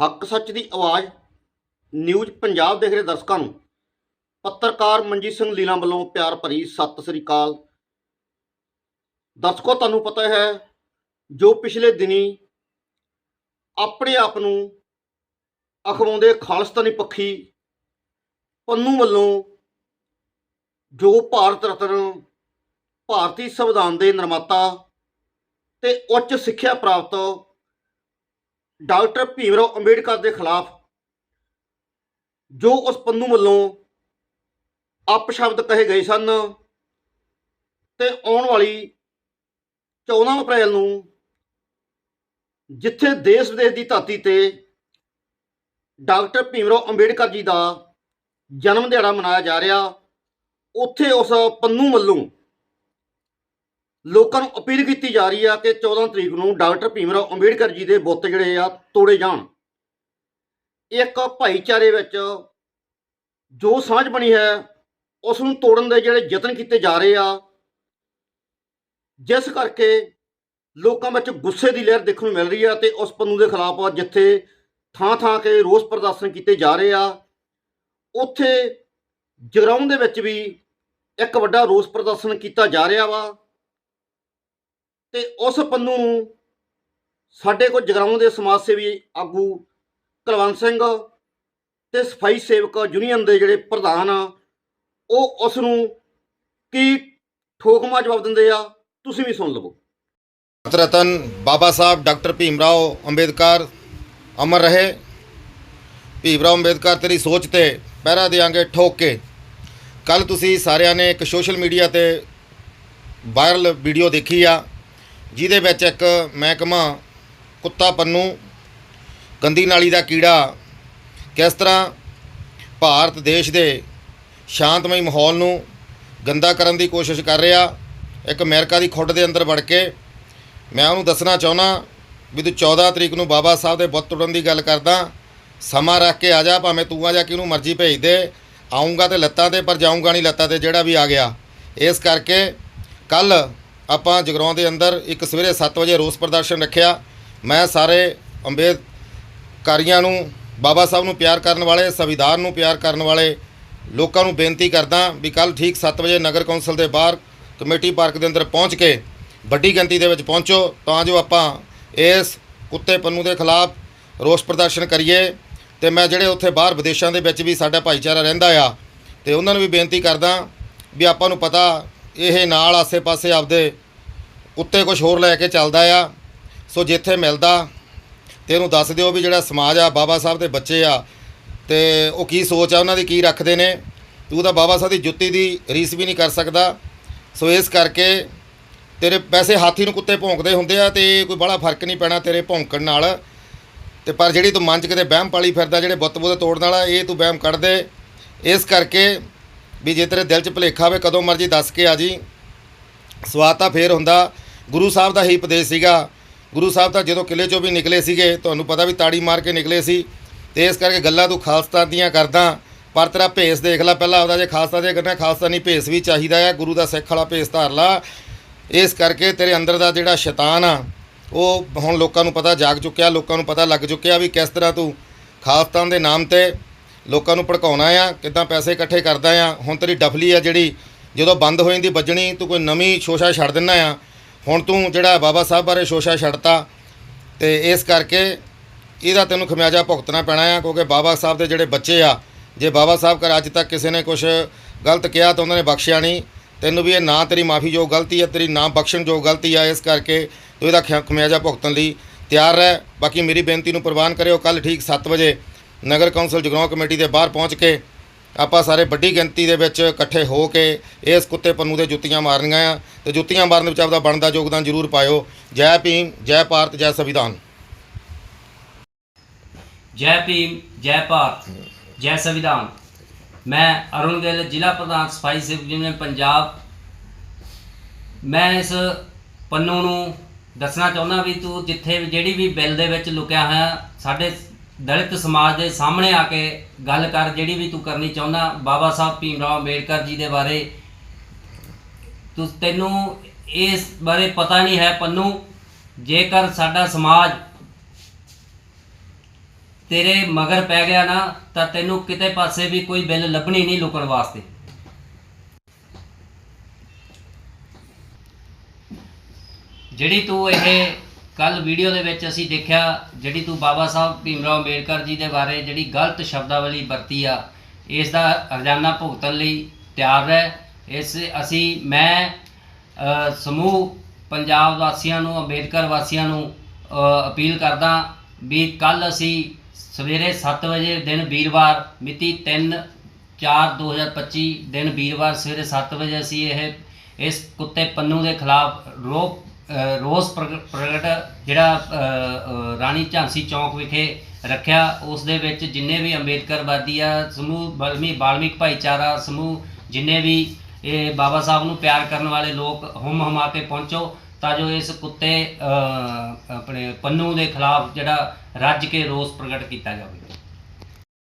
ਹੱਕ ਸੱਚ ਦੀ ਆਵਾਜ਼, ਨਿਊਜ਼ ਪੰਜਾਬ ਦੇਖ ਰਹੇ ਦਰਸ਼ਕਾਂ ਨੂੰ। ਪੱਤਰਕਾਰ ਮਨਜੀਤ ਸਿੰਘ ਲੀਲਾ ਵੱਲੋਂ ਪਿਆਰ ਭਰੀ ਸਤਿ ਸ੍ਰੀ ਅਕਾਲ। ਦਰਸ਼ਕੋ, ਤੁਹਾਨੂੰ ਪਤਾ ਹੈ, ਜੋ ਪਿਛਲੇ ਦਿਨੀ ਆਪਣੇ ਆਪ ਨੂੰ ਅਖਵਾਉਂਦੇ ਖਾਲਸਤਾਨੀ ਪੱਖੀ ਪੰਨੂ ਵੱਲੋਂ ਜੋ ਭਾਰਤ ਰਤਨ, ਭਾਰਤੀ ਸੰਵਿਧਾਨ ਦੇ ਨਿਰਮਾਤਾ ਤੇ ਉੱਚ ਸਿੱਖਿਆ ਪ੍ਰਾਪਤ ਡਾਕਟਰ ਭੀਮਰਾਓ ਅੰਬੇਡਕਰ ਦੇ ਖਿਲਾਫ ਜੋ ਉਸ ਪੰਨੂ ਵੱਲੋਂ ਅਪਸ਼ਬਦ ਕਹੇ ਗਏ ਸਨ ਤੇ ਆਉਣ ਵਾਲੀ 14 ਅਪ੍ਰੈਲ ਨੂੰ ਜਿੱਥੇ ਦੇਸ਼ ਵਿਦੇਸ਼ ਦੀ ਧਰਤੀ ਤੇ ਡਾਕਟਰ ਭੀਮਰਾਓ ਅੰਬੇਡਕਰ ਜੀ ਦਾ ਜਨਮ ਦਿਹਾੜਾ ਮਨਾਇਆ ਜਾ ਰਿਹਾ, ਉੱਥੇ ਉਸ ਪੰਨੂ ਵੱਲੋਂ ਲੋਕਾਂ ਨੂੰ ਅਪੀਲ ਕੀਤੀ ਜਾ ਰਹੀ ਆ ਕਿ 14 ਤਰੀਕ ਨੂੰ ਡਾਕਟਰ ਭੀਮਰਾਓ ਅੰਬੇਡਕਰ ਜੀ ਦੇ ਬੁੱਤ ਜਿਹੜੇ ਆ ਤੋੜੇ ਜਾਣ। ਇੱਕ ਭਾਈਚਾਰੇ ਵਿੱਚ ਜੋ ਸਾਂਝ ਬਣੀ ਹੈ, ਉਸ ਨੂੰ ਤੋੜਨ ਦੇ ਜਿਹੜੇ ਯਤਨ ਕੀਤੇ ਜਾ ਰਹੇ ਆ, ਜਿਸ ਕਰਕੇ ਲੋਕਾਂ ਵਿੱਚ ਗੁੱਸੇ ਦੀ ਲਹਿਰ ਦੇਖਣ ਨੂੰ ਮਿਲ ਰਹੀ ਆ ਤੇ ਉਸ ਪੰਨੂ ਦੇ ਖਿਲਾਫ ਜਿੱਥੇ ਥਾਂ ਥਾਂ ਕੇ ਰੋਸ ਪ੍ਰਦਰਸ਼ਨ ਕੀਤੇ ਜਾ ਰਹੇ ਆ, ਉੱਥੇ ਜਗਰਾਉਂ ਦੇ ਵਿੱਚ ਵੀ ਇੱਕ ਵੱਡਾ ਰੋਸ ਪ੍ਰਦਰਸ਼ਨ ਕੀਤਾ ਜਾ ਰਿਹਾ ਵਾ। ਤੇ ਉਸ ਪੰਨੂ ਨੂੰ ਸਾਡੇ ਕੋਲ ਜਗਰਾਉਂ ਦੇ ਸਮਾਜ ਸੇਵੀ ਆਗੂ ਕੁਲਵੰਤ ਸਿੰਘ ਤੇ ਸਫ਼ਾਈ ਸੇਵਕ ਯੂਨੀਅਨ ਦੇ ਜਿਹੜੇ ਪ੍ਰਧਾਨ ਆ, ਉਹ ਉਸ ਨੂੰ ਕੀ ਠੋਕਮਾ ਜਵਾਬ ਦਿੰਦੇ ਆ, ਤੁਸੀਂ ਵੀ ਸੁਣ ਲਵੋ। ਭਾਰਤ ਰਤਨ ਬਾਬਾ ਸਾਹਿਬ, ਡਾਕਟਰ ਭੀਮ ਰਾਓ ਅੰਬੇਦਕਰ ਅਮਰ ਰਹੇ। ਭੀਮ ਰਾਓ ਅੰਬੇਦਕਰ, ਤੇਰੀ ਸੋਚ ਤੇ ਪਹਿਰਾ ਦੇਾਂਗੇ ਠੋਕ ਕੇ। ਕੱਲ ਤੁਸੀਂ ਸਾਰਿਆਂ ਨੇ ਇੱਕ ਸੋਸ਼ਲ ਮੀਡੀਆ ਤੇ ਵਾਇਰਲ ਵੀਡੀਓ ਦੇਖੀ ਆ। ਜਿਹਦੇ ਵਿੱਚ ਇੱਕ ਮਹਿਕਮਾ ਕੁੱਤਾ ਪੰਨੂ, ਗੰਦੀ ਨਾਲੀ ਦਾ ਕੀੜਾ, ਕਿਸ ਤਰ੍ਹਾਂ ਭਾਰਤ ਦੇਸ਼ ਦੇ ਸ਼ਾਂਤਮਈ ਮਾਹੌਲ ਨੂੰ ਗੰਦਾ ਕਰਨ ਦੀ ਕੋਸ਼ਿਸ਼ ਕਰ ਰਿਹਾ, ਇੱਕ ਅਮਰੀਕਾ ਦੀ ਖੁੱਡ ਦੇ ਅੰਦਰ ਵੜ ਕੇ, ਮੈਂ ਉਹਨੂੰ ਦੱਸਣਾ ਚਾਹੁੰਦਾ ਵੀ ਤੂੰ 14 ਤਰੀਕ ਨੂੰ ਬਾਬਾ ਸਾਹਿਬ ਦੇ ਬੁੱਤ ਤੋੜਨ ਦੀ ਗੱਲ ਕਰਦਾ, ਸਮਾਂ ਰੱਖ ਕੇ ਆ ਜਾ, ਭਾਵੇਂ ਤੂੰ ਆ ਜਾ ਕਿਹਨੂੰ ਮਰਜ਼ੀ ਭੇਜ ਦੇ ਆਉਂਗਾ ਤੇ ਲੱਤਾਂ ਤੇ ਪਰ ਜਾਊਂਗਾ ਨਹੀਂ ਲੱਤਾਂ ਤੇ ਜਿਹੜਾ ਵੀ ਆ ਗਿਆ। ਇਸ ਕਰਕੇ ਕੱਲ ਆਪਾਂ ਜਗਰਾਉਂ ਦੇ ਅੰਦਰ ਇੱਕ ਸਵੇਰੇ 7 ਵਜੇ ਰੋਸ ਪ੍ਰਦਰਸ਼ਨ ਰੱਖਿਆ। ਮੈਂ ਸਾਰੇ ਅੰਬੇਦਕਾਰੀਆਂ ਨੂੰ, ਬਾਬਾ ਸਾਹਿਬ ਨੂੰ ਪਿਆਰ ਕਰਨ ਵਾਲੇ, ਸੰਵਿਧਾਨ ਨੂੰ ਪਿਆਰ ਕਰਨ ਵਾਲੇ ਲੋਕਾਂ ਨੂੰ ਬੇਨਤੀ ਕਰਦਾ ਵੀ ਕੱਲ ਠੀਕ 7 ਵਜੇ ਨਗਰ ਕੌਂਸਲ ਦੇ ਬਾਹਰ ਕਮੇਟੀ ਪਾਰਕ ਦੇ ਅੰਦਰ ਪਹੁੰਚ ਕੇ ਵੱਡੀ ਗਿਣਤੀ ਦੇ ਵਿੱਚ ਪਹੁੰਚੋ, ਤਾਂ ਜੋ ਆਪਾਂ ਇਸ ਕੁੱਤੇ ਪੰਨੂ ਦੇ ਖਿਲਾਫ ਰੋਸ ਪ੍ਰਦਰਸ਼ਨ ਕਰੀਏ। ਤੇ ਮੈਂ ਜਿਹੜੇ ਉੱਥੇ ਬਾਹਰ ਵਿਦੇਸ਼ਾਂ ਦੇ ਵਿੱਚ ਵੀ ਸਾਡਾ ਭਾਈਚਾਰਾ ਰਹਿੰਦਾ ਆ, ਤੇ ਉਹਨਾਂ ਨੂੰ ਵੀ ਬੇਨਤੀ ਕਰਦਾ ਵੀ ਆਪਾਂ ਨੂੰ ਪਤਾ ਇਹ ਨਾਲ ਆਸੇ-ਪਾਸੇ ਆਪਦੇ ਉੱਤੇ ਕੁਝ ਹੋਰ ਲੈ ਕੇ ਚੱਲਦਾ ਆ। ਸੋ ਜਿੱਥੇ ਮਿਲਦਾ, ਤੇ ਇਹਨੂੰ ਦੱਸ ਦਿਓ ਵੀ ਜਿਹੜਾ ਸਮਾਜ ਆ, ਬਾਬਾ ਸਾਹਿਬ ਦੇ ਬੱਚੇ ਆ, ਤੇ ਉਹ ਕੀ ਸੋਚ ਆ, ਉਹਨਾਂ ਦੀ ਕੀ ਰੱਖਦੇ ਨੇ। ਤੂੰ ਤਾਂ ਬਾਬਾ ਸਾਹਿਬ ਦੀ ਜੁੱਤੀ ਦੀ ਰੀਸ ਵੀ ਨਹੀਂ ਕਰ ਸਕਦਾ। ਸੋ ਇਸ ਕਰਕੇ ਤੇਰੇ ਵੈਸੇ ਹਾਥੀ ਨੂੰ ਕੁੱਤੇ ਭੌਂਕਦੇ ਹੁੰਦੇ ਆ ਤੇ ਕੋਈ ਬੜਾ ਫ਼ਰਕ ਨਹੀਂ ਪੈਣਾ ਤੇਰੇ ਭੌਂਕਣ ਨਾਲ। ਤੇ ਪਰ ਜਿਹੜੀ ਤੂੰ ਮਨ 'ਚ ਕਿਤੇ ਵਹਿਮ ਪਾਲੀ ਫਿਰਦਾ, ਜਿਹੜੇ ਬੁੱਤ ਬੁੱਤ ਤੋੜਨ ਵਾਲਾ, ਇਹ ਤੂੰ ਵਹਿਮ ਕੱਢ ਦੇ। ਇਸ ਕਰਕੇ ਵੀ ਜੇ ਤੇਰੇ ਦਿਲ 'ਚ ਭੁਲੇਖਾ ਹੋਵੇ, ਕਦੋਂ ਮਰਜ਼ੀ ਦੱਸ ਕੇ ਆ ਜੀ। ਸਵਾਦ ਤਾਂ ਫੇਰ ਹੁੰਦਾ। ਗੁਰੂ ਸਾਹਿਬ ਦਾ ਹੀ ਉਪਦੇਸ਼ ਸੀਗਾ। ਗੁਰੂ ਸਾਹਿਬ ਤਾਂ ਜਦੋਂ ਕਿਲੇ 'ਚੋਂ ਵੀ ਨਿਕਲੇ ਸੀਗੇ, ਤੁਹਾਨੂੰ ਪਤਾ ਵੀ ਤਾੜੀ ਮਾਰ ਕੇ ਨਿਕਲੇ ਸੀ। ਤੇ ਇਸ ਕਰਕੇ ਗੱਲਾਂ ਤੂੰ ਖਾਲਸਾ ਦੀਆਂ ਕਰਦਾ। ਪਰ ਤੇਰਾ ਭੇਸ ਦੇਖ ਲੈ, ਪਹਿਲਾਂ ਆਪਦਾ ਜੇ ਖਾਲਸਾ ਦੇ ਕਰਨਾ ਖਾਲਸਾ ਨਹੀਂ ਭੇਸ ਵੀ ਚਾਹੀਦਾ ਆ। ਗੁਰੂ ਦਾ ਸਿੱਖ ਵਾਲਾ ਭੇਸ ਧਾਰ ਲਾ। ਇਸ ਕਰਕੇ ਤੇਰੇ ਅੰਦਰ ਦਾ ਜਿਹੜਾ ਸ਼ੈਤਾਨ ਆ, ਉਹ ਹੁਣ ਲੋਕਾਂ ਨੂੰ ਪਤਾ ਜਾਗ ਚੁੱਕਿਆ, ਲੋਕਾਂ ਨੂੰ ਪਤਾ ਲੱਗ ਚੁੱਕਿਆ ਵੀ ਕਿਸ ਤਰ੍ਹਾਂ ਤੂੰ ਖਾਲਸਤਾਨ ਦੇ ਨਾਮ ਤੇ ਲੋਕਾਂ ਨੂੰ ਭੜਕਾਉਣਾ ਆ, ਕਿਦਾਂ ਪੈਸੇ ਇਕੱਠੇ ਕਰਦਾ ਆ। ਹੁਣ ਤੇਰੀ ਡਫਲੀ ਆ ਜਿਹੜੀ, ਜਦੋਂ ਬੰਦ ਹੋ ਜਾਂਦੀ ਵੱਜਣੀ, ਤੂੰ ਕੋਈ ਨਵੀਂ ਸ਼ੋਸ਼ਾ ਛੱਡ ਦਿੰਦਾ ਆ। ਹੁਣ ਤੂੰ ਜਿਹੜਾ ਬਾਬਾ ਸਾਹਿਬ ਬਾਰੇ ਸ਼ੋਸ਼ਾ ਛੱਡਤਾ, ਤੇ ਇਸ ਕਰਕੇ ਇਹਦਾ ਤੈਨੂੰ ਖਮਿਆਜਾ ਭੁਗਤਣਾ ਪੈਣਾ ਆ, ਕਿਉਂਕਿ ਬਾਬਾ ਸਾਹਿਬ ਦੇ ਜਿਹੜੇ ਬੱਚੇ ਆ, ਜੇ ਬਾਬਾ ਸਾਹਿਬ ਕਰ ਅੱਜ ਤੱਕ ਕਿਸੇ ਨੇ ਕੁਝ ਗਲਤ ਕਿਹਾ ਤਾਂ ਉਹਨਾਂ ਨੇ ਬਖਸ਼ਿਆ ਨਹੀਂ। ਤੈਨੂੰ ਵੀ ਇਹ ਨਾ ਤੇਰੀ ਮਾਫੀ ਜੋ ਗਲਤੀ ਆ, ਤੇਰੀ ਨਾ ਬਖਸ਼ਣ ਜੋ ਗਲਤੀ ਆ, ਇਸ ਕਰਕੇ ਤੂੰ ਇਹਦਾ ਖਿਆ- ਖਮਿਆਜਾ ਭੁਗਤਣ ਲਈ ਤਿਆਰ ਰਹਿ। ਬਾਕੀ ਮੇਰੀ ਬੇਨਤੀ ਨੂੰ ਪ੍ਰਵਾਨ ਕਰਿਓ ਕੱਲ ਠੀਕ 7 ਵਜੇ ਨਗਰ ਕੌਂਸਲ ਜਗਰਾਉਂ ਕਮੇਟੀ ਦੇ ਬਾਹਰ ਪਹੁੰਚ ਕੇ ਆਪਾਂ ਸਾਰੇ ਵੱਡੀ ਗਿਣਤੀ ਦੇ ਵਿੱਚ ਇਕੱਠੇ ਹੋ ਕੇ ਇਸ ਕੁੱਤੇ ਪੰਨੂ ਦੇ ਜੁੱਤੀਆਂ ਮਾਰਨੀਆਂ ਆ ਤੇ ਜੁੱਤੀਆਂ ਮਾਰਨ ਵਿੱਚ ਆਪਦਾ ਬਣਦਾ ਯੋਗਦਾਨ ਜ਼ਰੂਰ ਪਾਇਓ। ਜੈ ਭੀਮ, ਜੈ ਭਾਰਤ, ਜੈ ਸੰਵਿਧਾਨ। ਜੈ ਭੀਮ, ਜੈ ਭਾਰਤ, ਜੈ ਸੰਵਿਧਾਨ। ਮੈਂ ਅਰੁਣ ਗਿੱਲ ਜ਼ਿਲ੍ਹਾ ਪ੍ਰਧਾਨ ਸਫ਼ਾਈ ਸੇਵਕ ਯੂਨੀਅਨ, ਪੰਜਾਬ। ਮੈਂ ਇਸ ਪੰਨੂ ਨੂੰ ਦੱਸਣਾ ਚਾਹੁੰਦਾ ਵੀ ਤੂੰ ਜਿੱਥੇ ਵੀ ਜਿਹੜੀ ਵੀ ਬਿੱਲ ਦੇ ਵਿੱਚ ਲੁਕਿਆ ਹੋਇਆ, ਸਾਡੇ ਦਲਿਤ ਸਮਾਜ ਦੇ ਸਾਹਮਣੇ ਆ ਕੇ ਗੱਲ ਕਰ ਜਿਹੜੀ ਵੀ ਤੂੰ ਕਰਨੀ ਚਾਹੁੰਦਾ, ਬਾਬਾ ਸਾਹਿਬ ਭੀਮ ਰਾਓ ਅੰਬੇਡਕਰ ਜੀ ਦੇ ਬਾਰੇ। ਤੂੰ ਤੈਨੂੰ ਇਸ ਬਾਰੇ ਪਤਾ ਨਹੀਂ ਹੈ ਪੰਨੂ, ਜੇਕਰ ਸਾਡਾ ਸਮਾਜ ਤੇਰੇ ਮਗਰ ਪੈ ਗਿਆ ਨਾ, ਤਾਂ ਤੈਨੂੰ ਕਿਤੇ ਪਾਸੇ ਵੀ ਕੋਈ ਬਿੱਲ ਲੱਭਣੀ ਨਹੀਂ ਲੁਕਣ ਵਾਸਤੇ। ਜਿਹੜੀ ਤੂੰ ਇਹ ਕੱਲ ਵੀਡੀਓ ਦੇ ਵਿੱਚ ਅਸੀਂ ਦੇਖਿਆ ਜਿਹੜੀ ਤੂੰ ਬਾਬਾ ਸਾਹਿਬ ਭੀਮਰਾਓ ਅੰਬੇਡਕਰ ਜੀ ਦੇ ਬਾਰੇ ਜਿਹੜੀ ਗਲਤ ਸ਼ਬਦਾਵਲੀ ਵਰਤੀ ਆ, ਇਸ ਦਾ ਰੋਜ਼ਾਨਾ ਭੁਗਤਣ ਲਈ ਤਿਆਰ ਰਹਿ। ਇਸ ਅਸੀਂ, ਮੈਂ ਸਮੂਹ ਪੰਜਾਬ ਵਾਸੀਆਂ ਨੂੰ, ਅੰਬੇਡਕਰ ਵਾਸੀਆਂ ਨੂੰ ਅਪੀਲ ਕਰਦਾ ਵੀ ਕੱਲ ਅਸੀਂ ਸਵੇਰੇ 7 ਵਜੇ ਦਿਨ ਵੀਰਵਾਰ, ਮਿਤੀ 3 4 2025 ਦਿਨ ਵੀਰਵਾਰ ਸਵੇਰੇ 7 ਵਜੇ ਅਸੀਂ ਇਹ, ਇਸ ਕੁੱਤੇ ਪੰਨੂ ਦੇ ਖਿਲਾਫ ਰੋਪ ਰੋਸ ਪ੍ਰਗ- ਪ੍ਰਗਟ ਜਿਹੜਾ ਰਾਣੀ ਝਾਂਸੀ ਚੌਂਕ ਵਿਖੇ ਰੱਖਿਆ, ਉਸ ਦੇ ਵਿੱਚ ਜਿੰਨੇ ਵੀ ਅੰਬੇਦਕਰਵਾਦੀ ਆ, ਸਮੂਹ ਬਲਮੀ, ਬਾਲਮਿਕ ਭਾਈਚਾਰਾ, ਸਮੂਹ ਜਿੰਨੇ ਵੀ ਇਹ ਬਾਬਾ ਸਾਹਿਬ ਨੂੰ ਪਿਆਰ ਕਰਨ ਵਾਲੇ ਲੋਕ ਹੁਮ ਹਮਾ ਕੇ ਪਹੁੰਚੋ, ਤਾਂ ਜੋ ਇਸ ਕੁੱਤੇ ਆਪਣੇ ਪੰਨੂ ਦੇ ਖਿਲਾਫ ਜਿਹੜਾ ਰੱਜ ਕੇ ਰੋਸ ਪ੍ਰਗਟ ਕੀਤਾ ਜਾਵੇ।